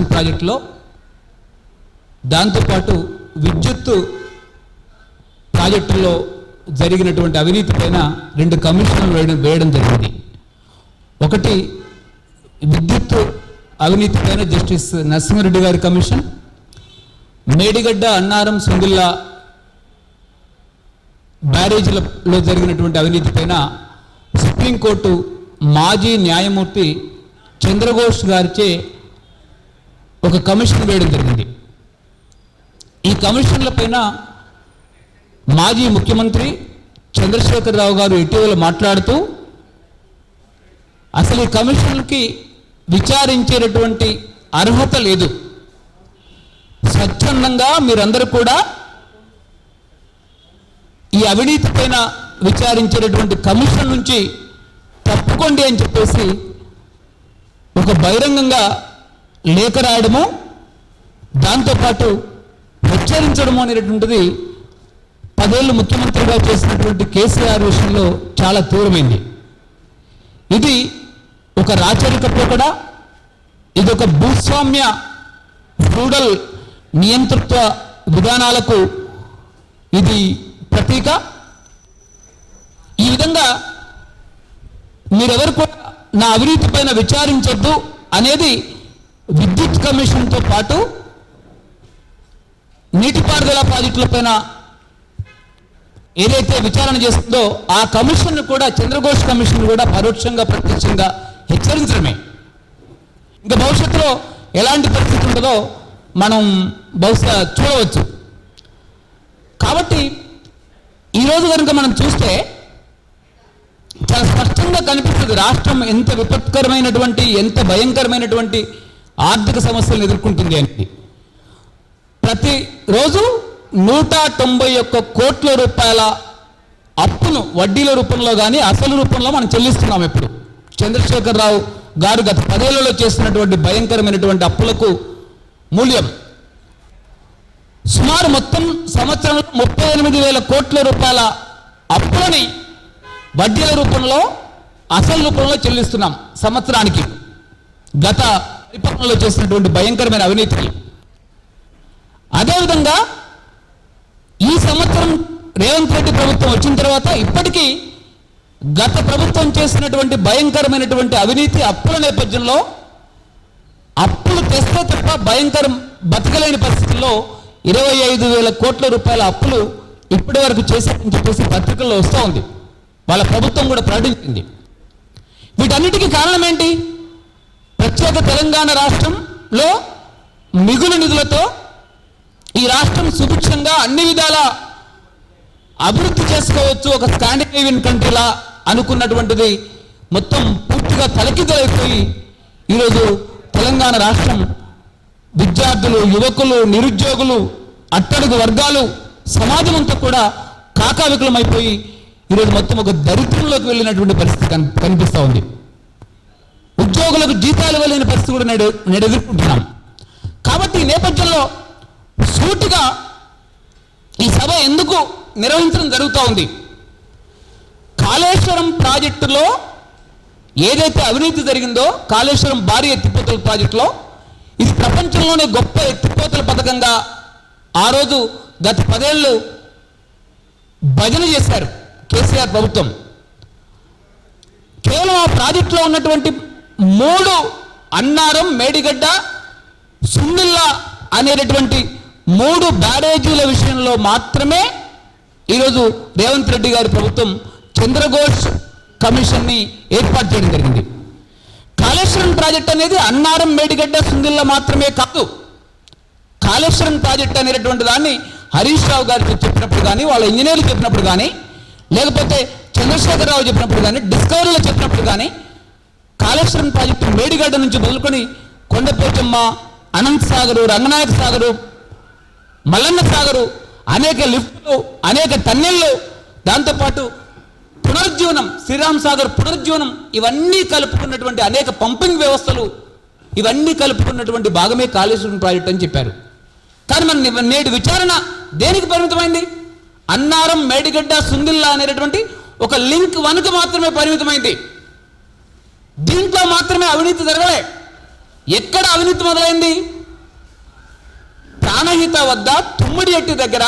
కాళేశ్వరం ప్రాజెక్టులో దాంతోపాటు విద్యుత్తు ప్రాజెక్టుల్లో జరిగినటువంటి అవినీతి పైన రెండు కమిషన్లు వేయడం వేయడం జరిగింది. ఒకటి విద్యుత్ అవినీతి పైన జస్టిస్ నరసింహారెడ్డి గారి కమిషన్ మేడిగడ్డ అన్నారం సుందిల్లా బ్యారేజీలలో జరిగినటువంటి అవినీతి పైన సుప్రీంకోర్టు మాజీ న్యాయమూర్తి చంద్రఘోష్ గారిచే ఒక కమిషన్ వేయడం జరిగింది. ఈ కమిషన్ల పైన మాజీ ముఖ్యమంత్రి చంద్రశేఖరరావు గారు ఇటీవల మాట్లాడుతూ అసలు ఈ కమిషన్కి విచారించేటటువంటి అర్హత లేదు. స్వచ్ఛందంగా మీరందరూ కూడా ఈ అవినీతి పైన విచారించేటటువంటి కమిషన్ నుంచి తప్పుకోండి అని చెప్పేసి ఒక బహిరంగంగా లేఖ రాయడము దాంతోపాటు హెచ్చరించడము అనేటటువంటిది పదేళ్ళు ముఖ్యమంత్రిగా చేసినటువంటి కేసీఆర్ విషయంలో చాలా తీవ్రమైంది ఇది ఒక రాచరిక పోకడ ఇది ఒక భూస్వామ్య ఫ్యూడల్ నియంతృత్వ విధానాలకు ఇది ప్రతీక. ఈ విధంగా మీరెవరు కూడా నా అవినీతి పైన విచారించొద్దు అనేది విద్యుత్ కమిషన్తో పాటు నీటిపారుదల ప్రాజెక్టుల పైన ఏదైతే విచారణ చేస్తుందో ఆ కమిషన్ కూడా చంద్రఘోష్ కమిషన్ కూడా పరోక్షంగా ప్రత్యక్షంగా హెచ్చరించడమే. ఇంకా భవిష్యత్తులో ఎలాంటి పరిస్థితి ఉంటుందో మనం బహుశా చూడవచ్చు. కాబట్టి ఈరోజు కనుక మనం చూస్తే చాలా స్పష్టంగా కనిపిస్తుంది రాష్ట్రం ఎంత విపత్కరమైనటువంటి ఎంత భయంకరమైనటువంటి ఆర్థిక సమస్యలను ఎదుర్కొంటుంది అనేది ప్రతిరోజు నూట తొంభై ఒక్క కోట్ల రూపాయల అప్పును వడ్డీల రూపంలో కానీ అసలు రూపంలో మనం చెల్లిస్తున్నాం ఇప్పుడు చంద్రశేఖరరావు గారు గత పదేళ్ళలో చేసినటువంటి భయంకరమైనటువంటి అప్పులకు మూల్యం. సుమారు మొత్తం సంవత్సరంలో ముప్పై ఎనిమిది వేల కోట్ల రూపాయల అప్పులని వడ్డీల రూపంలో అసలు రూపంలో చెల్లిస్తున్నాం సంవత్సరానికి. గత పరిపాలనలో చేసినటువంటి భయంకరమైన అవినీతి అదేవిధంగా ఈ సంవత్సరం రేవంత్ రెడ్డి ప్రభుత్వం వచ్చిన తర్వాత ఇప్పటికీ గత ప్రభుత్వం చేసినటువంటి భయంకరమైనటువంటి అవినీతి అప్పుల నేపథ్యంలో అప్పులు తెస్తే తప్ప భయంకరం బతకలేని పరిస్థితుల్లో ఇరవై ఐదు వేల కోట్ల రూపాయల అప్పులు ఇప్పటి వరకు చేశారని చెప్పేసి పత్రికల్లో వస్తూ ఉంది. వాళ్ళ ప్రభుత్వం కూడా ప్రకటించింది. వీటన్నిటికీ కారణం ఏంటి? ప్రత్యేక తెలంగాణ రాష్ట్రంలో మిగులు నిధులతో ఈ రాష్ట్రం సుభిక్షంగా అన్ని విధాల అభివృద్ధి చేసుకోవచ్చు. ఒక స్కాండినేవియన్ కంట్రీలా అనుకున్నటువంటిది మొత్తం పూర్తిగా తలకిదలైపోయి ఈరోజు తెలంగాణ రాష్ట్రం విద్యార్థులు యువకులు నిరుద్యోగులు అట్టడుగు వర్గాలు సమాజం అంతా కూడా కాకావికలమైపోయి ఈరోజు మొత్తం ఒక దరిద్రంలోకి వెళ్ళినటువంటి పరిస్థితి కనిపిస్తూ ఉంది. ఉద్యోగులకు జీతాలు వెళ్ళిన పరిస్థితి కూడా నేడు నేడు ఎదుర్కొంటున్నాం. కాబట్టి ఈ నేపథ్యంలో సూటిగా ఈ సభ ఎందుకు నిర్వహించడం జరుగుతూ ఉంది? కాళేశ్వరం ప్రాజెక్టులో ఏదైతే అవినీతి జరిగిందో కాళేశ్వరం భారీ ఎత్తిపోతల ప్రాజెక్టులో ఇది ప్రపంచంలోనే గొప్ప ఎత్తిపోతల పథకంగా ఆ రోజు గత పదేళ్ళు భజన చేశారు కేసీఆర్ ప్రభుత్వం. కేవలం ఆ ప్రాజెక్టులో ఉన్నటువంటి మూడు అన్నారం మేడిగడ్డ సున్నిల్లా అనేటటువంటి మూడు బ్యారేజీల విషయంలో మాత్రమే ఈరోజు రేవంత్ రెడ్డి గారి ప్రభుత్వం చంద్రఘోష్ కమిషన్ని ఏర్పాటు చేయడం జరిగింది. కాళేశ్వరం ప్రాజెక్ట్ అనేది అన్నారం మేడిగడ్డ సుందిల్లా మాత్రమే కాదు. కాళేశ్వరం ప్రాజెక్ట్ అనేటటువంటి దాన్ని హరీష్ రావు గారు చెప్పినప్పుడు కానీ వాళ్ళ ఇంజనీర్లు చెప్పినప్పుడు కానీ లేకపోతే చంద్రశేఖరరావు చెప్పినప్పుడు కానీ డిస్కవరీలో చెప్పినప్పుడు కానీ కాళేశ్వరం ప్రాజెక్టు మేడిగడ్డ నుంచి మొదలుకొని కొండపోచమ్మ అనంత్ సాగరు రంగనాయక సాగరు మల్లన్న సాగరు అనేక లిఫ్ట్లు అనేక టన్నెళ్ళు దాంతోపాటు పునరుజ్జీవనం శ్రీరామ్ సాగర్ పునరుజ్జీవనం ఇవన్నీ కలుపుకున్నటువంటి అనేక పంపింగ్ వ్యవస్థలు ఇవన్నీ కలుపుకున్నటువంటి భాగమే కాళేశ్వరం ప్రాజెక్ట్ అని చెప్పారు. కానీ మన నేటి విచారణ దేనికి పరిమితమైంది? అన్నారం మేడిగడ్డ సుందిల్లా అనేటటువంటి ఒక లింక్ వన్కు మాత్రమే పరిమితమైంది. దీంట్లో మాత్రమే అవినీతి జరగలే. ఎక్కడ అవినీతి మొదలైంది? ప్రాణహిత వద్ద తుమ్మిడి ఎట్టి దగ్గర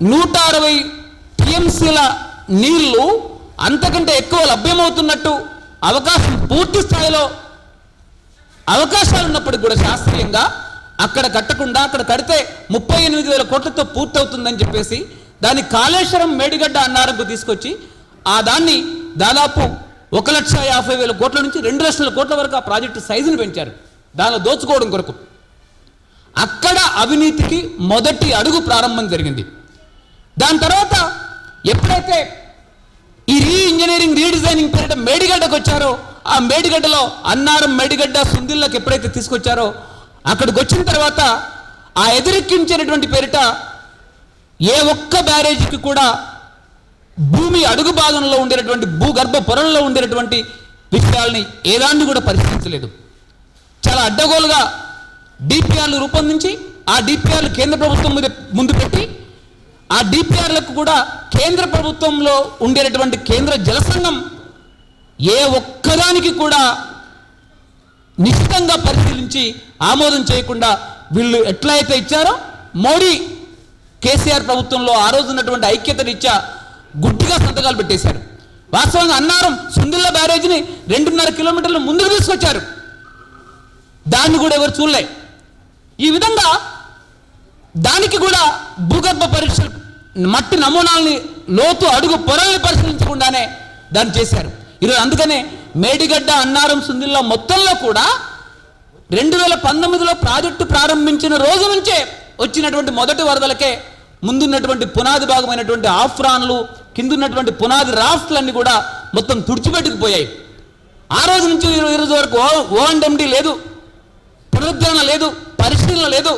నూట అరవై టీఎంసీల నీళ్ళు అంతకంటే ఎక్కువ లభ్యమవుతున్నట్టు అవకాశం పూర్తి స్థాయిలో అవకాశాలు ఉన్నప్పటికి కూడా శాస్త్రీయంగా అక్కడ కట్టకుండా అక్కడ కడితే ముప్పై ఎనిమిది వేల కోట్లతో పూర్తవుతుందని చెప్పేసి దాన్ని కాళేశ్వరం మేడిగడ్డ అన్నారంకు తీసుకొచ్చి ఆ దాన్ని దాదాపు ఒక లక్ష యాభై వేల కోట్ల నుంచి రెండు లక్షల కోట్ల వరకు ఆ ప్రాజెక్టు సైజును పెంచారు. దానిలో దోచుకోవడం కొరకు. అక్కడ అవినీతికి మొదటి అడుగు ప్రారంభం జరిగింది. దాని తర్వాత ఎప్పుడైతే ఈ రీ ఇంజనీరింగ్ రీడిజైనింగ్ పేరిట మేడిగడ్డకు వచ్చారో ఆ మేడిగడ్డలో అన్నారం మేడిగడ్డ సుందిల్లకు ఎప్పుడైతే తీసుకొచ్చారో అక్కడికి వచ్చిన తర్వాత ఆ ఎదురెక్కించినటువంటి పేరిట ఏ ఒక్క బ్యారేజీకి కూడా భూమి అడుగు భాగంలో ఉండేటటువంటి భూగర్భ పొరల్లో ఉండేటటువంటి విషయాల్ని ఏదాన్ని కూడా పరిశీలించలేదు. చాలా అడ్డగోలుగా డిపిఆర్లు రూపొందించి ఆ డిపిఆర్లు కేంద్ర ప్రభుత్వం మీద ముందు పెట్టి ఆ డిపిఆర్లకు కూడా కేంద్ర ప్రభుత్వంలో ఉండేటటువంటి కేంద్ర జలసంఘం ఏ ఒక్కదానికి కూడా నిశ్చితంగా పరిశీలించి ఆమోదం చేయకుండా వీళ్ళు ఎట్లా అయితే ఇచ్చారో మోడీ కేసీఆర్ ప్రభుత్వంలో ఆ రోజు ఉన్నటువంటి ఐక్యతనిచ్చా గుడ్డిగా సంతకాలు పెట్టేశారు. వాస్తవంగా అన్నారం సుందిల్ల బ్యారేజ్ని రెండున్నర కిలోమీటర్ల ముందుకు తీసుకొచ్చారు. దాన్ని కూడా ఎవరు చూడలే. ఈ విధంగా దానికి కూడా భూగర్భ పరీక్ష మట్టి నమూనాల్ని లోతు అడుగు పొరల్ని పరిశీలించకుండానే దాన్ని చేశారు. ఈరోజు అందుకనే మేడిగడ్డ అన్నారం సుందిల్ల మొత్తంలో కూడా రెండు వేల పంతొమ్మిదిలో ప్రాజెక్టు ప్రారంభించిన రోజు నుంచే వచ్చినటువంటి మొదటి వరదలకే ముందున్నటువంటి పునాది భాగమైనటువంటి ఆఫ్రాన్లు కిందున్నటువంటి పునాది రాఫ్ట్లన్నీ కూడా మొత్తం తుడిచిపెట్టుకుపోయాయి ఆ రోజు నుంచి ఈ రోజు వరకు ఓ ఓఎండి లేదు పునరుద్ధరణ లేదు పరిశీలన లేదు.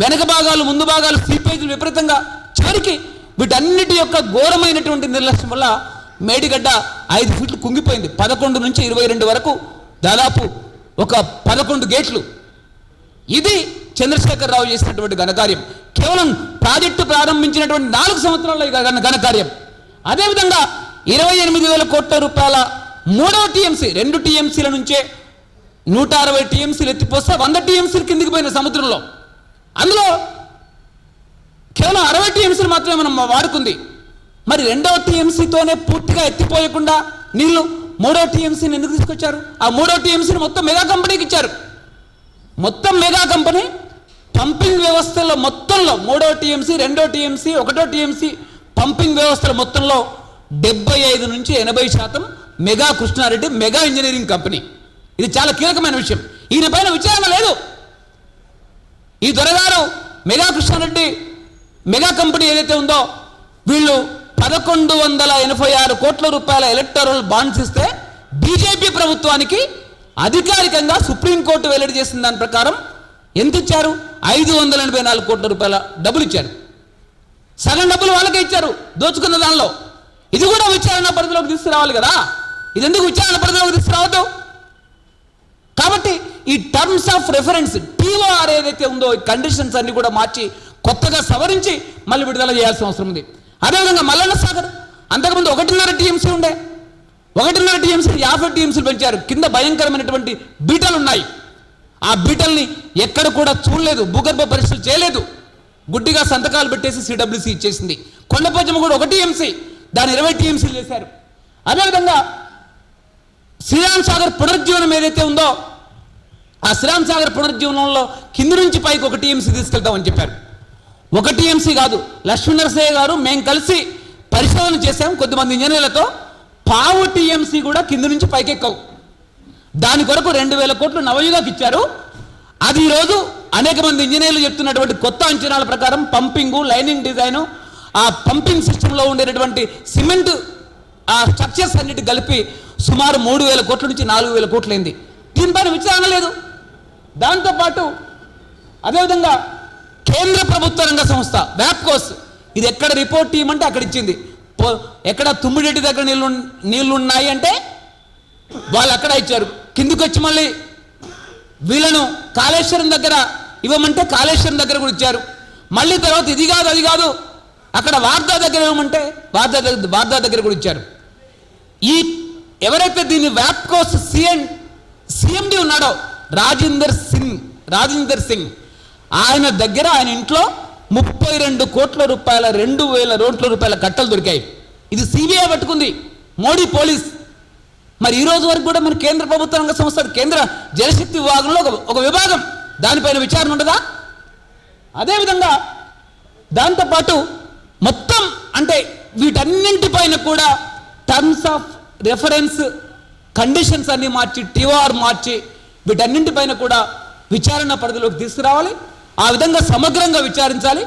వెనక భాగాలు ముందు భాగాలు సీపేజీలు విపరీతంగా చివరికి వీటన్నిటి యొక్క ఘోరమైనటువంటి నిర్లక్ష్యం వల్ల మేడిగడ్డ ఐదు ఫీట్లు కుంగిపోయింది. పదకొండు నుంచి ఇరవై రెండు వరకు దాదాపు ఒక పదకొండు గేట్లు. ఇది చంద్రశేఖరరావు చేసినటువంటి ఘనకార్యం. కేవలం ప్రాజెక్టు ప్రారంభించినటువంటి నాలుగు సంవత్సరాల ఘనకార్యం. అదేవిధంగా ఇరవై ఎనిమిది వేల కోట్ల రూపాయల మూడవ టీఎంసీ రెండు టీఎంసీల నుంచే నూట అరవై టీఎంసీలు ఎత్తిపోస్తే వంద టీఎంసీలు కిందికి పోయిన సముద్రంలో. అందులో కేవలం అరవై టీఎంసీలు మాత్రమే మనం వాడుకుంది. మరి రెండవ టీఎంసీతోనే పూర్తిగా ఎత్తిపోయకుండా నీళ్ళు మూడో టీఎంసీని ఎందుకు తీసుకొచ్చారు? ఆ మూడో టీఎంసీని మొత్తం మెగా కంపెనీకి ఇచ్చారు. మొత్తం మెగా కంపెనీ పంపింగ్ వ్యవస్థలో మొత్తంలో మూడో టీఎంసీ రెండో టీఎంసీ ఒకటో టీఎంసీ పంపింగ్ వ్యవస్థల మొత్తంలో డెబ్బై ఐదు నుంచి ఎనభై శాతం mega Krishna Reddy mega engineering company. ఇది చాలా కీలకమైన విషయం. ఈయన పైన విచారణ లేదు. ఈ దొరగారు మెగా కృష్ణారెడ్డి మెగా కంపెనీ ఏదైతే ఉందో వీళ్ళు పదకొండు వందల ఎనభై ఆరు కోట్ల రూపాయల ఎలక్టరల్ బాండ్స్ ఇస్తే బీజేపీ ప్రభుత్వానికి అధికారికంగా సుప్రీంకోర్టు వెల్లడి చేసిన దాని ప్రకారం ఎంత ఇచ్చారు? ఐదు వందల ఎనభై నాలుగు కోట్ల రూపాయల డబ్బులు ఇచ్చారు. సగం డబ్బులు వాళ్ళకే ఇచ్చారు దోచుకున్న దానిలో. ఇది కూడా విచారణ పరిధిలోకి తీసుకురావాలి కదా. ఇది ఎందుకు విచారణ పరిధిలోకి తీసుకురావద్దు? కాబట్టి ఈ టర్మ్స్ ఆఫ్ రెఫరెన్స్ టీఓఆర్ ఏదైతే ఉందో ఈ కండిషన్స్ అన్ని కూడా మార్చి కొత్తగా సవరించి మళ్ళీ విడుదల చేయాల్సిన అవసరం ఉంది. అదేవిధంగా మల్లన్న సాగర్ అంతకుముందు ఒకటిన్నర టీఎంసీ ఉండే. ఒకటిన్నర టీఎంసీ యాభై టీఎంసీలు పెంచారు. కింద భయంకరమైనటువంటి బీటలు ఉన్నాయి. ఆ బీటల్ని ఎక్కడ కూడా చూడలేదు భూగర్భ పరీక్షలు చేయలేదు. గుడ్డిగా సంతకాలు పెట్టేసి సిడబ్ల్యూసి ఇచ్చేసింది. కొండపోచమ్మ కూడా ఒకటి ఎంసీ దాని ఇరవై టీఎంసీలు చేశారు. అదేవిధంగా శ్రీరామ్ సాగర్ పునరుజ్జీవనం ఏదైతే ఉందో ఆ శ్రీరామ్ సాగర్ పునరుజ్జీవనంలో కింది నుంచి పైకి ఒక టీఎంసీ తీసుకెళ్తామని చెప్పారు. ఒక టీఎంసీ కాదు లక్ష్మీ నరసయ్య గారు మేము కలిసి పరిశోధన చేశాం. కొద్దిమంది ఇంజనీర్లతో పావు టీఎంసీ కూడా కింది నుంచి పైకి ఎక్కవు దాని కొరకు రెండు వేల కోట్లు నవయుగాకి ఇచ్చారు. అది ఈరోజు అనేక మంది ఇంజనీర్లు చెప్తున్నటువంటి కొత్త అంచనాల ప్రకారం పంపింగు లైనింగ్ డిజైను ఆ పంపింగ్ సిస్టంలో ఉండేటటువంటి సిమెంట్ ఆ స్ట్రక్చర్స్ అన్నిటి కలిపి సుమారు మూడు వేల కోట్ల నుంచి నాలుగు వేల కోట్లైంది. దీనిపైన విచారణ లేదు. దాంతోపాటు అదేవిధంగా కేంద్ర ప్రభుత్వ రంగ సంస్థ వ్యాప్కోస్ ఇది ఎక్కడ రిపోర్ట్ ఇవ్వమంటే అక్కడ ఇచ్చింది. పో- ఎక్కడ తుమ్మిడెట్టి దగ్గర నీళ్ళు నీళ్ళు ఉన్నాయి అంటే వాళ్ళు అక్కడ ఇచ్చారు. కిందికి వచ్చి మళ్ళీ వీళ్ళను కాళేశ్వరం దగ్గర ఇవ్వమంటే కాళేశ్వరం దగ్గర కూడా ఇచ్చారు. మళ్ళీ తర్వాత ఇది కాదు అది కాదు. అక్కడ వార్దా దగ్గర ఇవ్వమంటే వార్దా దగ్గర వార్దా దగ్గర కూడా ఇచ్చారు. ఈ ఎవరైతే దీన్ని వ్యాప్కోస్ సీఎం సీఎండి ఉన్నాడో రాజేందర్ సింగ్ రాజేందర్ సింగ్ ఆయన దగ్గర ఆయన ఇంట్లో ముప్పై రెండు కోట్ల రూపాయల రెండు వేల కోట్ల రూపాయల కట్టలు దొరికాయి. ఇది సిబిఐ పట్టుకుంది. మోడీ పోలీస్. మరి ఈ రోజు వరకు కూడా మన కేంద్ర ప్రభుత్వ రంగ సంస్థ కేంద్ర జలశక్తి విభాగంలో ఒక విభాగం. దానిపైన విచారణ ఉండదా? అదేవిధంగా దాంతోపాటు మొత్తం అంటే వీటన్నింటిపైన కూడా టర్మ్స్ ఆఫ్ రెఫరెన్స్ కండిషన్స్ అన్ని మార్చి టీఆర్ మార్చి వీటన్నింటిపైన కూడా విచారణ పరిధిలోకి తీసుకురావాలి. ఆ విధంగా సమగ్రంగా విచారించాలి.